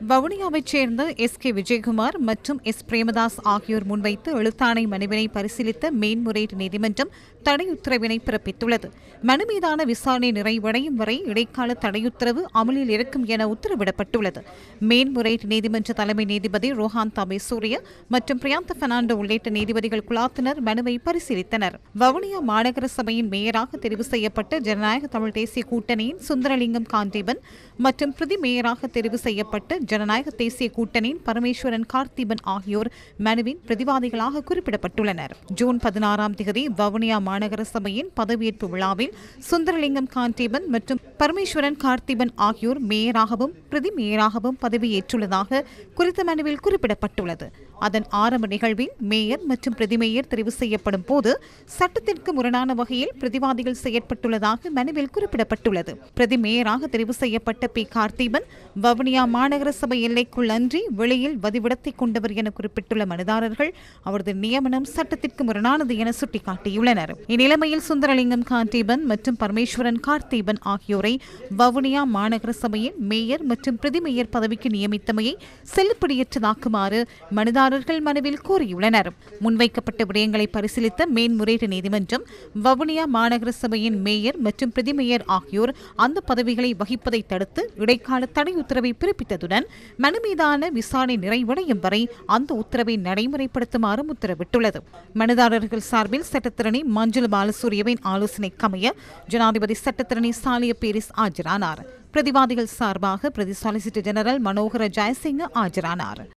வவுனியாவைச் சேர்ந்த S K Vijayakumar மற்றும் S Premadasa ஆகியோர் முன்வைத்து எழுத்தாணை மனுவினை பரிசீலித்த மேன்முறையீட்டு நீதிமன்றம் தடை உத்தரவினை பிறப்பித்துள்ளது. மனு மீதான விசாரணை நிறைவடையும் வரை இடைக்கால தடையுத்தரவு அமலில் இருக்கும் என உத்தரவிடப்பட்டுள்ளது. மேன்முறையீட்டு நீதிமன்ற தலைமை நீதிபதி ரோஹான் தாபே சூரிய மற்றும் பிரியாந்த பெர்னாண்டோ உள்ளிட்ட நீதிபதிகள் குழாத்தினர் மனுவை பரிசீலித்தனர். வவுனியா மாநகர சபையின் மேயராக தெரிவு செய்யப்பட்ட ஜனநாயக தமிழ் தேசிய கூட்டணியின் சுந்தரலிங்கம் காண்டீபன் மற்றும் பிரதி மேயராக தெரிவு செய்யப்பட்ட ஜனநாயக தேசிய கூட்டணியின் பரமேஸ்வரன் கார்த்திபன் ஆகியோர் மனுவின் பிரதிவாதிகளாக குறிப்பிடப்பட்டுள்ளனர். ஜூன் பதினாறாம் தேதி வவுனியா மாநகர சபையின் பதவியேற்பு விழாவில் சுந்தரலிங்கம் கார்த்திபன் மற்றும் பரமேஸ்வரன் கார்த்திபன் ஆகியோர் மேயராகவும் பிரதி மேயராகவும் பதவியேற்றுள்ளதாக குறித்த மனுவில் குறிப்பிடப்பட்டுள்ளது. அதன் ஆரம்ப நிகழ்வில் மேயர் மற்றும் பிரதிமேயர் தெரிவு செய்யப்படும் போது சட்டத்திற்கு முரணான வகையில் பிரதிவாதிகள் செயற்பட்டுள்ளதாக மனுவில் குறிப்பிடப்பட்டுள்ளது. பிரதி மேயராக தெரிவு செய்யப்பட்ட பி. கார்த்திபன் வவுனியா மாநகர சபை எல்லைக்குள் அன்றி வெளியில் வதிவிடத்தை கொண்டவர் என குறிப்பிட்டுள்ள மனுதாரர்கள் அவரது நியமனம் சட்டத்திற்கு முரணானது என சுட்டிக்காட்டியுள்ளனர். இந்நிலைமையில் சுந்தரலிங்கம் கார்த்திபன் மற்றும் பரமேஸ்வரன் கார்த்தீபன் ஆகியோரை வவுனியா மாநகர சபையின் மேயர் மற்றும் பிரதி மேயர் பதவிக்கு நியமித்தமையை செல்லுபடியற்றதாக்குமாறு மனுதாரர்கள் மனுவில் கூறியுள்ளனர். முன்வைக்கப்பட்ட விடயங்களை பரிசீலித்த மேன்முறையீட்டு நீதிமன்றம் வவுனியா மாநகர சபையின் மேயர் மற்றும் பிரதி மேயர் ஆகியோர் அந்த பதவிகளை வகிப்பதை தடுத்து இடைக்கால தடை உத்தரவை பிறப்பித்ததுடன் மனு மீதான விசாரணை நிறைவடையும் வரை அந்த உத்தரவை நடைமுறைப்படுத்துமாறும் உத்தரவிட்டுள்ளது. மனுதாரர்கள் சார்பில் சட்டத்திரணி மஞ்சுள பாலசூரியவின் ஆலோசனை கமைய ஜனாதிபதி சட்டத்திரணி சாலிய பேரிஸ் ஆஜரானார். பிரதிவாதிகள் சார்பாக பிரதி சொலிசிட்டர் ஜெனரல் மனோகர ஜெயசிங்க ஆஜரானார்.